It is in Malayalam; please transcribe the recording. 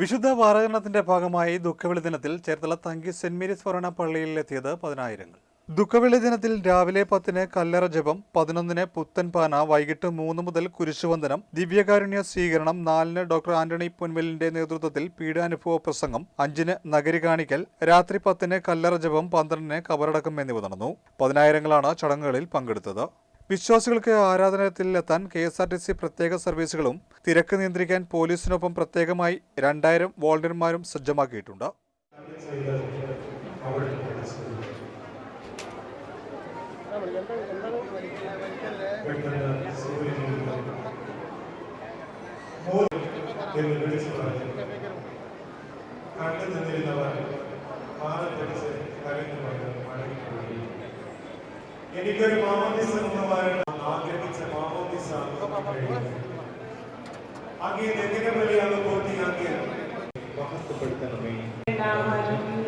വിശുദ്ധ വാരാചരണത്തിന്റെ ഭാഗമായി ദുഃഖവെളി ദിനത്തിൽ Cherthala Thanki saint Mary's forane പള്ളിയിലെത്തിയത് പതിനായിരങ്ങൾ. ദുഃഖവെളി ദിനത്തിൽ രാവിലെ പത്തിന് കല്ലറ ജപം പതിനൊന്നിന് പുത്തൻപാന വൈകിട്ട് മൂന്ന് മുതൽ കുരിശുവന്ദനം ദിവ്യകാരുണ്യ സ്വീകരണം നാലിന് ഡോക്ടർ ആന്റണി പൊൻവെലിന്റെ നേതൃത്വത്തിൽ പീഡാനുഭവ പ്രസംഗം അഞ്ചിന് നഗരി കാണിക്കൽ രാത്രി പത്തിന് കല്ലറ ജപം പന്ത്രണ്ടിന് കബറടക്കം എന്നിവ നടന്നു. പതിനായിരങ്ങളാണ് ചടങ്ങുകളിൽ പങ്കെടുത്തത്. വിശ്വാസികൾക്ക് ആരാധനത്തിലെത്താൻ K S R T C പ്രത്യേക സർവീസുകളും തിരക്ക് നിയന്ത്രിക്കാൻ പോലീസിനൊപ്പം പ്രത്യേകമായി രണ്ടായിരം വോളണ്ടിയർമാരും സജ്ജമാക്കിയിട്ടുണ്ട്. എനിക്കൊരു മാമോദിസ ഉള്ളവരുടെ ആഗ്രഹിച്ച മാമോദിസ അങ്ങേ നെതിരെ വലിയ പൂർത്തിയാക്കിയ മഹത്വപ്പെടുത്തണമേ നാമം